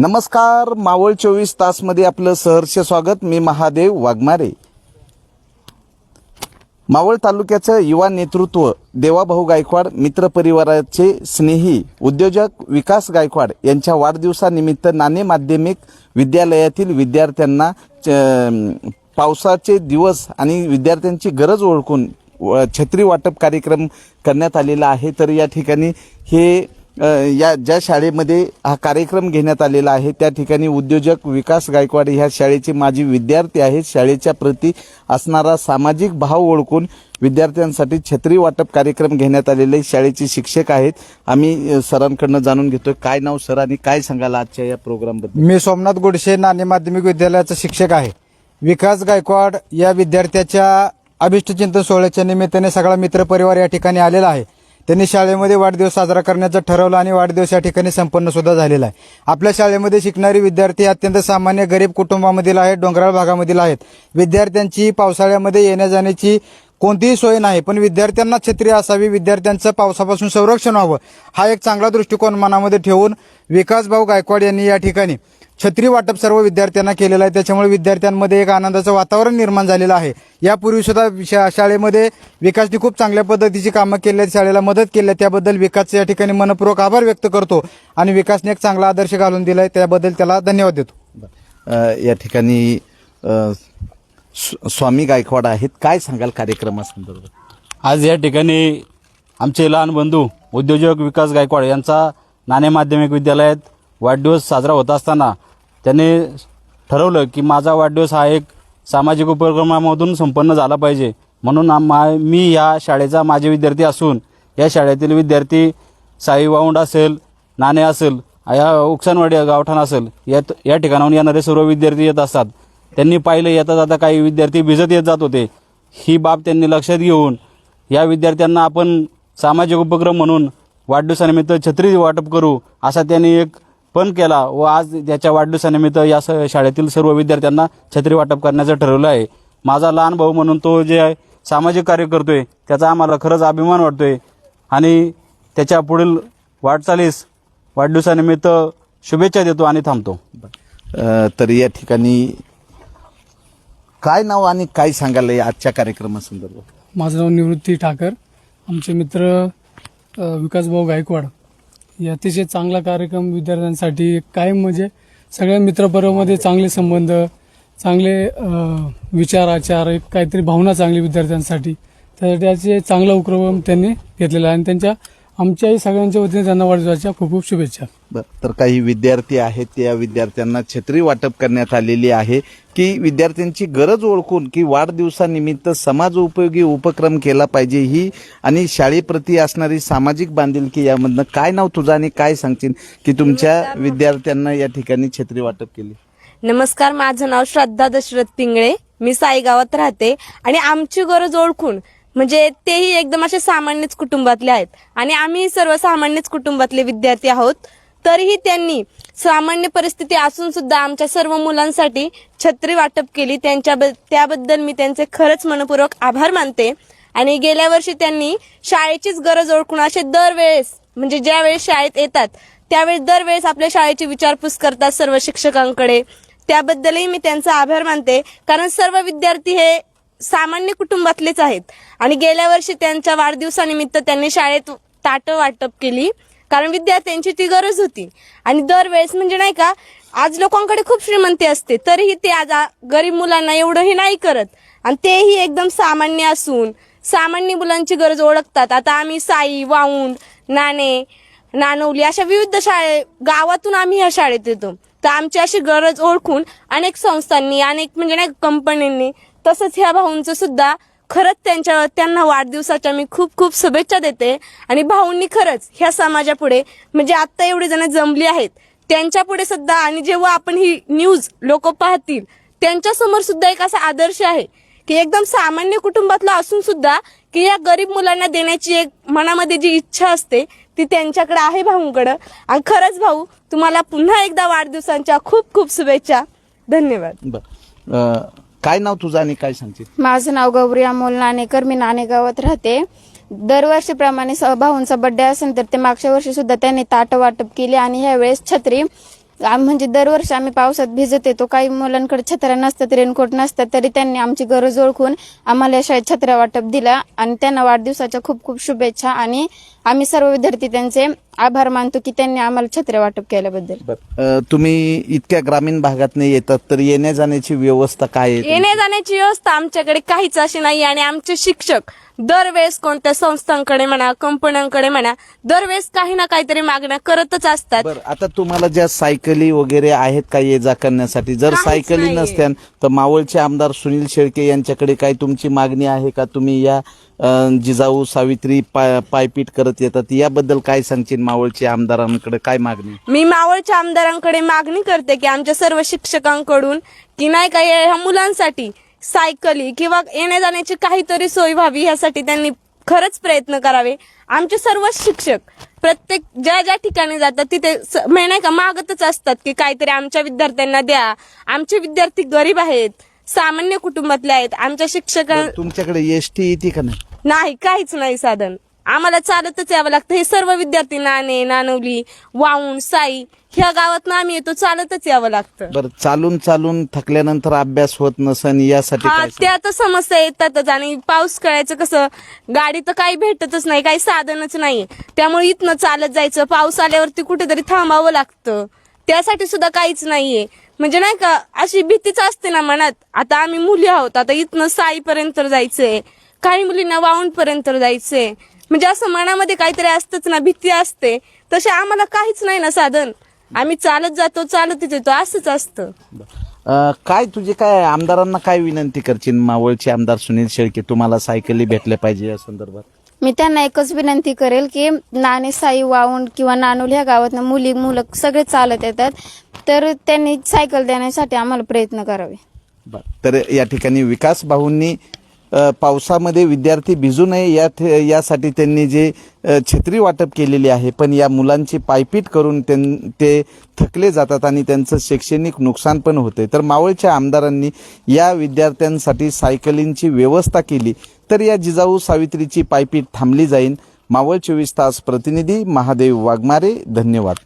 नमस्कार मावळ चोवीस तासमध्ये आपलं सहर्ष स्वागत. मी महादेव वाघमारे. मावळ तालुक्याचं युवा नेतृत्व देवाभाऊ गायकवाड मित्र परिवाराचे स्नेही उद्योजक विकास गायकवाड यांच्या वाढदिवसानिमित्त नाणे माध्यमिक विद्यालयातील विद्यार्थ्यांना च- पावसाचे दिवस आणि विद्यार्थ्यांची गरज ओळखून व- छत्री वाटप कार्यक्रम करण्यात आलेला आहे. तर या ठिकाणी हे या ज्या शाळेमध्ये हा कार्यक्रम घेण्यात आलेला आहे त्या ठिकाणी उद्योजक विकास गायकवाड ह्या शाळेचे माजी विद्यार्थी आहेत. शाळेच्या प्रती असणारा सामाजिक भाव ओळखून विद्यार्थ्यांसाठी छत्री वाटप कार्यक्रम घेण्यात आलेले शाळेचे शिक्षक आहेत. आम्ही सरांकडनं जाणून घेतोय काय नाव सर आणि काय सांगायला आजच्या या प्रोग्रामबद्दल? मी सोमनाथ गोडसे नाणे माध्यमिक विद्यालयाचा शिक्षक आहे. विकास गायकवाड या विद्यार्थ्याच्या अभिष्टचिंतन सोहळ्याच्या निमित्ताने सगळा मित्रपरिवार या ठिकाणी आलेला आहे. त्यांनी शाळेमध्ये वाढदिवस साजरा करण्याचं ठरवलं आणि वाढदिवस या ठिकाणी संपन्न सुद्धा झालेला आहे. आपल्या शाळेमध्ये शिकणारी विद्यार्थी अत्यंत सामान्य गरीब कुटुंबामधील आहेत डोंगराळ भागामधील आहेत. विद्यार्थ्यांची पावसाळ्यामध्ये येण्या जाण्याची कोणतीही सोय नाही पण विद्यार्थ्यांना छत्री असावी विद्यार्थ्यांचं पावसापासून संरक्षण व्हावं हा एक चांगला दृष्टिकोन मनामध्ये ठेवून विकासभाऊ गायकवाड यांनी या ठिकाणी छत्री वाटप सर्व विद्यार्थ्यांना केलेलं आहे. त्याच्यामुळे विद्यार्थ्यांमध्ये एक आनंदाचं वातावरण निर्माण झालेलं आहे. यापूर्वी सुद्धा शा- शाळेमध्ये विकासने खूप चांगल्या पद्धतीची कामं केली आहेत. शाळेला मदत केली आहे त्याबद्दल विकासचे या ठिकाणी मनपूर्वक आभार व्यक्त करतो आणि विकासने एक चांगला आदर्श घालून दिलाय. त्याबद्दल त्याला धन्यवाद देतो. या ठिकाणी स्वामी गायकवाड आहेत. काय सांगाल कार्यक्रमासंदर्भात? आज या ठिकाणी आमचे लहान बंधू उद्योजक विकास गायकवाड यांचा नाणे माध्यमिक विद्यालयात वाढदिवस साजरा होत असताना त्यांनी ठरवलं की माझा वाढदिवस हा एक सामाजिक उपक्रमामधून संपन्न झाला पाहिजे. म्हणून मा- मी या शाळेचा माझे विद्यार्थी असून या शाळेतील विद्यार्थी साई वाऊंड असेल नाणे असेल या उकसानवाडी गावठाण असेल या या ठिकाणाहून येणारे सर्व विद्यार्थी येत असतात. त्यांनी पाहिलं येता जाता काही विद्यार्थी भिजत येत जात होते. ही बाब त्यांनी लक्षात घेऊन या विद्यार्थ्यांना आपण सामाजिक उपक्रम म्हणून वाढदिवसानिमित्त छत्री वाटप करू असा त्यांनी एक पण केला व आज त्याच्या वाढदिवसानिमित्त या स- शाळेतील सर्व विद्यार्थ्यांना छत्री वाटप करण्याचं ठरवलं आहे. माझा लहान भाऊ म्हणून तो जे आहे सामाजिक कार्य करतोय त्याचा आम्हाला खरंच अभिमान वाटतोय. आणि त्याच्या पुढील वाटचालीस वाढदिवसानिमित्त शुभेच्छा देतो आणि थांबतो. तर या ठिकाणी काय नाव आणि काय सांगाल या आजच्या कार्यक्रमासंदर्भात? माझं नाव निवृत्ती ठाकर. आमचे मित्र विकासभाऊ गायकवाड. हे अतिशय चांगला कार्यक्रम विद्यार्थ्यांसाठी कायम म्हणजे सगळ्या मित्रपर्वामध्ये चांगले संबंध चांगले विचार आचार एक काहीतरी भावना चांगली विद्यार्थ्यांसाठी. त्यासाठी असे चांगला उपक्रम त्यांनी घेतलेला आहे आणि त्यांच्या आमच्याही सगळ्यांच्या वतीने त्यांना वाढदिवसाच्या खूप खूप शुभेच्छा. बर तर काही विद्यार्थी आहेत त्या विद्यार्थ्यांना छत्री वाटप करण्यात आलेली आहे की विद्यार्थ्यांची गरज ओळखून की वाढदिवसानिमित्त समाज उपयोगी उपक्रम केला पाहिजे ही आणि शाळेप्रती असणारी सामाजिक बांधिलकी यामधनं काय नाव तुझं आणि काय सांगशील की तुमच्या विद्यार्थ्यांना या ठिकाणी छत्री वाटप केली? नमस्कार माझं नाव श्रद्धा दशरथ पिंगळे. मी साई गावात राहते आणि आमची गरज ओळखून म्हणजे तेही एकदम असे सामान्यच कुटुंबातले आहेत. आणि आम्ही सर्वसामान्यच कुटुंबातले विद्यार्थी आहोत. तरीही त्यांनी सामान्य परिस्थिती असून सुद्धा आमच्या सर्व मुलांसाठी छत्री वाटप केली. त्यांच्या त्याबद्दल मी त्यांचे खरंच मनपूर्वक आभार मानते. आणि गेल्या वर्षी त्यांनी शाळेचीच गरज ओळखून असे दरवेळेस म्हणजे ज्या वेळेस शाळेत येतात त्यावेळेस दरवेळेस आपल्या शाळेची विचारपूस करतात सर्व शिक्षकांकडे. त्याबद्दलही मी त्यांचा आभार मानते. कारण सर्व विद्यार्थी हे सामान्य कुटुंबातलेच आहेत. आणि गेल्या वर्षी त्यांच्या वाढदिवसानिमित्त त्यांनी शाळेत ताटं वाटप केली. कारण विद्यार्थ्यांची ती गरज होती. आणि दरवेळेस म्हणजे नाही का आज लोकांकडे खूप श्रीमंती असते. तरीही ते आज गरीब मुलांना एवढंही नाही करत. आणि तेही एकदम सामान्य असून सामान्य मुलांची गरज ओळखतात. आता आम्ही साई वाऊंड नाणे नानवली अशा विविध शाळे गावातून आम्ही ह्या शाळेत येतो. तर आमची अशी गरज ओळखून अनेक संस्थांनी अनेक म्हणजे नाही कंपन्यांनी तसंच ह्या भाऊंचं सुद्धा खरंच त्यांच्या त्यांना वाढदिवसाच्या मी खूप खूप शुभेच्छा देते. आणि भाऊंनी खरंच ह्या समाजापुढे म्हणजे आत्ता एवढे जण जमली आहेत त्यांच्या पुढे सुद्धा आणि जेव्हा आपण ही न्यूज लोक पाहतील त्यांच्यासमोर सुद्धा एक असा आदर्श आहे की एकदम सामान्य कुटुंबातला असून सुद्धा की या गरीब मुलांना देण्याची एक मनामध्ये जी इच्छा असते ती त्यांच्याकडे आहे भाऊंकडं. आणि खरंच भाऊ तुम्हाला पुन्हा एकदा वाढदिवसांच्या खूप खूप शुभेच्छा. धन्यवाद. बर. काय नाव तुझं आणि काय सांगते माझं नाव गौरी अमोल नाणेकर मी नाणेगावात राहते. दरवर्षीप्रमाणे स- भाऊंचा बड्डे असेल तर ते मागच्या वर्षी सुद्धा त्यांनी ताट वाटप केली आणि ह्यावेळेस छत्री आम- म्हणजे दरवर्षी आम्ही पावसात भिजत येतो. काही मुलांकडे छत्र्या नसतात रेनकोट नसतात तरी त्यांनी आमची गरज ओळखून आम्हाला या शाळेत छत्र्या वाटप दिला आणि त्यांना वाढदिवसाच्या खूप खूप शुभेच्छा. आणि आम्ही सर्व विद्यार्थी त्यांचे आभार मानतो की त्यांनी आम्हाला छत्र्या वाटप केल्याबद्दल. तुम्ही इतक्या ग्रामीण भागात येतात तर येण्या जाण्याची व्यवस्था काय आहे येण्या जाण्याची व्यवस्था आमच्याकडे काहीच अशी नाही आणि आमचे शिक्षक दरवेळेस कोणत्या संस्थांकडे म्हणा कंपन्यांकडे म्हणा दरवेळेस काही ना काहीतरी मागण्या करतच असतात. बरं आता तुम्हाला ज्या सायकली वगैरे आहेत का ये जा करण्यासाठी? जर काहीच सायकली नाहीये. नसत्या तर मावळचे आमदार सुनील शेळके यांच्याकडे काय तुमची मागणी आहे का? तुम्ही या अ, जिजाऊ सावित्री पाय पायपीट करत येतात याबद्दल काय सांगशील मावळचे आमदारांकडे? काय मागणी? मी मावळच्या आमदारांकडे मागणी करते की आमच्या सर्व शिक्षकांकडून की नाही का ह्या मुलांसाठी सायकली किंवा येण्या जाण्याची काहीतरी सोय व्हावी यासाठी त्यांनी खरंच प्रयत्न करावे. आमचे सर्व शिक्षक प्रत्येक ज्या ज्या ठिकाणी जातात तिथे म्हणजे नाही का मागतच असतात की काहीतरी आमच्या विद्यार्थ्यांना द्या. आमचे विद्यार्थी गरीब आहेत सामान्य कुटुंबातले आहेत आमच्या शिक्षकां तुमच्याकडे एस टी येते का नाही काहीच नाही साधन. आम्हाला चालतच यावं लागतं. हे सर्व विद्यार्थी नाणे नानवली वाऊन साई ह्या गावात आम्ही येतो चालतच यावं लागतं. बरं चालून चालून थकल्यानंतर अभ्यास होत नसन यासाठी हा काय त्या तर समस्या येतातच. आणि पाऊस कळायचं कसं गाडी तर काही भेटतच नाही काही साधनच नाही. त्यामुळे इथनं चालत जायचं पाऊस आल्यावरती कुठेतरी थांबावं लागतं. त्यासाठी सुद्धा काहीच नाहीये. म्हणजे नाही का अशी भीतीच असते ना मनात. आता आम्ही मुली आहोत आता इथनं साईपर्यंत जायचंय. काही मुलींना वाऊंड पर्यंत जायचंय. म्हणजे असं मनामध्ये काहीतरी असतंच ना भीती असते. तसे आम्हाला काहीच नाही ना साधन. आम्ही चालत जातो चालतच येतो असंच असतं. अ, काय तुझे काय आमदारांना काय विनंती करशील? मावळचे आमदार सुनील शेळके तुम्हाला सायकली भेटल्या पाहिजे या संदर्भात. मी त्यांना एकच विनंती करेल की नाणे साई वाऊंड किंवा नानोल ह्या गावातनं मुली मुलं सगळे चालत येतात. तर त्यांनी सायकल देण्यासाठी आम्हाला प्रयत्न करावे. बर. तर या ठिकाणी विकास भाऊंनी पावसामध्ये विद्यार्थी भिजू नये या यासाठी त्यांनी जे छत्री वाटप केलेली आहे पण या मुलांची पायपीट करून त्यां- ते थकले जातात आणि त्यांचं शैक्षणिक नुकसान पण होते तर मावळच्या आमदारांनी या विद्यार्थ्यांसाठी सायकलींची व्यवस्था केली तर या जिजाऊ सावित्रीची पायपीट थांबली जाईल मावळ चोवीस तास प्रतिनिधी महादेव वाघमारे धन्यवाद.